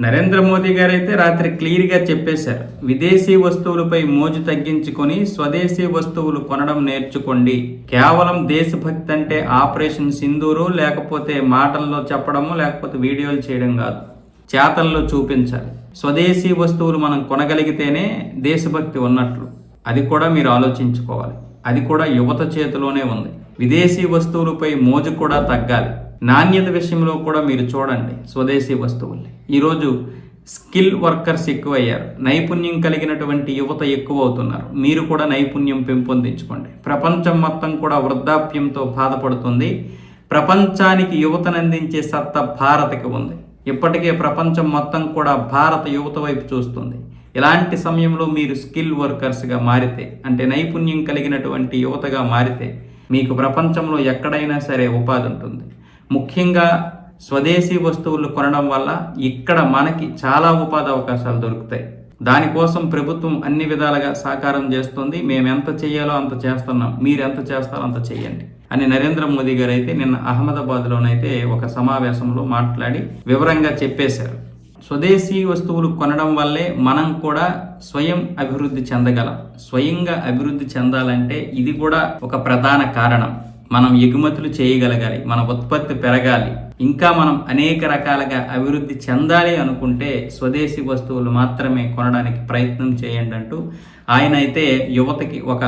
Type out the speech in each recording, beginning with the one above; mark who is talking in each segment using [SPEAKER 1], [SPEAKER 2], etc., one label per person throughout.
[SPEAKER 1] నరేంద్ర మోదీ గారు అయితే రాత్రి క్లియర్గా చెప్పేశారు. విదేశీ వస్తువులపై మోజు తగ్గించుకొని స్వదేశీ వస్తువులు కొనడం నేర్చుకోండి. కేవలం దేశభక్తి అంటే ఆపరేషన్ సింధూరు లేకపోతే మాటల్లో చెప్పడము లేకపోతే వీడియోలు చేయడం కాదు. చేతల్లో చూపించాలి. స్వదేశీ వస్తువులు మనం కొనగలిగితేనే దేశభక్తి ఉన్నట్లు. అది కూడా మీరు ఆలోచించుకోవాలి. అది కూడా యువత చేతిలోనే ఉంది. విదేశీ వస్తువులపై మోజు కూడా తగ్గాలి. నాణ్యత విషయంలో కూడా మీరు చూడండి స్వదేశీ వస్తువుల్ని. ఈరోజు స్కిల్ వర్కర్స్ ఎక్కువయ్యారు. నైపుణ్యం కలిగినటువంటి యువత ఎక్కువ అవుతున్నారు మీరు కూడా నైపుణ్యం పెంపొందించుకోండి. ప్రపంచం మొత్తం కూడా వృద్ధాప్యంతో బాధపడుతుంది. ప్రపంచానికి యువతను అందించే సత్తా భారత్కి ఉంది. ఇప్పటికే ప్రపంచం మొత్తం కూడా భారత యువత వైపు చూస్తుంది. ఇలాంటి సమయంలో మీరు స్కిల్ వర్కర్స్గా మారితే అంటే నైపుణ్యం కలిగినటువంటి యువతగా మారితే మీకు ప్రపంచంలో ఎక్కడైనా సరే ఉపాధి ఉంటుంది. ముఖ్యంగా స్వదేశీ వస్తువులు కొనడం వల్ల ఇక్కడ మనకి చాలా ఉపాధి అవకాశాలు దొరుకుతాయి. దానికోసం ప్రభుత్వం అన్ని విధాలుగా సహకారం చేస్తుంది. మేము ఎంత చేయాలో అంత చేస్తున్నాం. మీరు ఎంత చేస్తారో అంత చేయండి అని నరేంద్ర మోదీ గారు అయితే నిన్న అహ్మదాబాద్లోనైతే ఒక సమావేశంలో మాట్లాడి వివరంగా చెప్పేశారు. స్వదేశీ వస్తువులు కొనడం వల్లే మనం కూడా స్వయం అభివృద్ధి చెందగలం. స్వయంగా అభివృద్ధి చెందాలంటే ఇది కూడా ఒక ప్రధాన కారణం. మనం ఎగుమతులు చేయగలగాలి మన ఉత్పత్తి పెరగాలి. ఇంకా మనం అనేక రకాలుగా అభివృద్ధి చెందాలి అనుకుంటే స్వదేశీ వస్తువులు మాత్రమే కొనడానికి ప్రయత్నం చేయండి అంటూ ఆయన అయితే యువతకి ఒక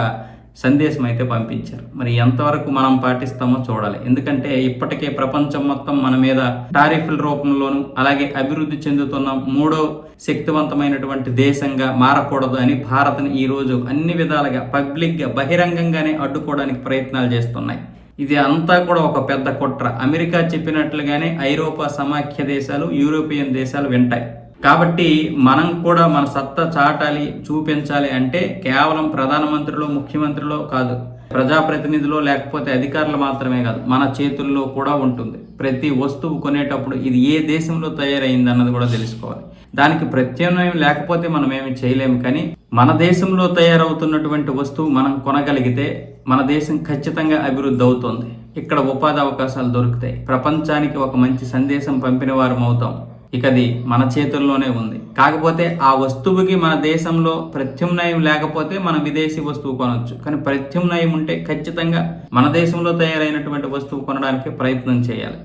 [SPEAKER 1] సందేశం అయితే పంపించారు. మరి ఎంతవరకు మనం పాటిస్తామో చూడాలి. ఎందుకంటే ఇప్పటికే ప్రపంచం మొత్తం మన మీద టారిఫ్ల రూపంలోనూ అలాగే అభివృద్ధి చెందుతున్న మూడో శక్తివంతమైనటువంటి దేశంగా మారకూడదు అని భారత్ని ఈరోజు అన్ని విధాలుగా పబ్లిక్గా బహిరంగంగానే అడ్డుకోవడానికి ప్రయత్నాలు చేస్తున్నాయి. ఇది అంతా కూడా ఒక పెద్ద కుట్ర. అమెరికా చెప్పినట్లుగానే ఐరోపా సమాఖ్య దేశాలు యూరోపియన్ దేశాలు వింటాయి. కాబట్టి మనం కూడా మన సత్తా చాటాలి చూపించాలి అంటే కేవలం ప్రధానమంత్రిలో ముఖ్యమంత్రిలో కాదు ప్రజాప్రతినిధులు లేకపోతే అధికారులు మాత్రమే కాదు మన చేతుల్లో కూడా ఉంటుంది. ప్రతి వస్తువు కొనేటప్పుడు ఇది ఏ దేశంలో తయారైంది అన్నది కూడా తెలుసుకోవాలి. దానికి ప్రత్యామ్నాయం లేకపోతే మనం ఏమి చేయలేము కానీ మన దేశంలో తయారవుతున్నటువంటి వస్తువు మనం కొనగలిగితే మన దేశం ఖచ్చితంగా అభివృద్ధి అవుతుంది. ఇక్కడ ఉపాధి అవకాశాలు దొరుకుతాయి. ప్రపంచానికి ఒక మంచి సందేశం పంపిన వారం అవుతాం. ఇక అది మన చేతుల్లోనే ఉంది. కాకపోతే ఆ వస్తువుకి మన దేశంలో ప్రత్యామ్నాయం లేకపోతే మనం విదేశీ వస్తువు కొనవచ్చు కానీ ప్రత్యామ్నాయం ఉంటే ఖచ్చితంగా మన దేశంలో తయారైనటువంటి వస్తువు కొనడానికి ప్రయత్నం చేయాలి.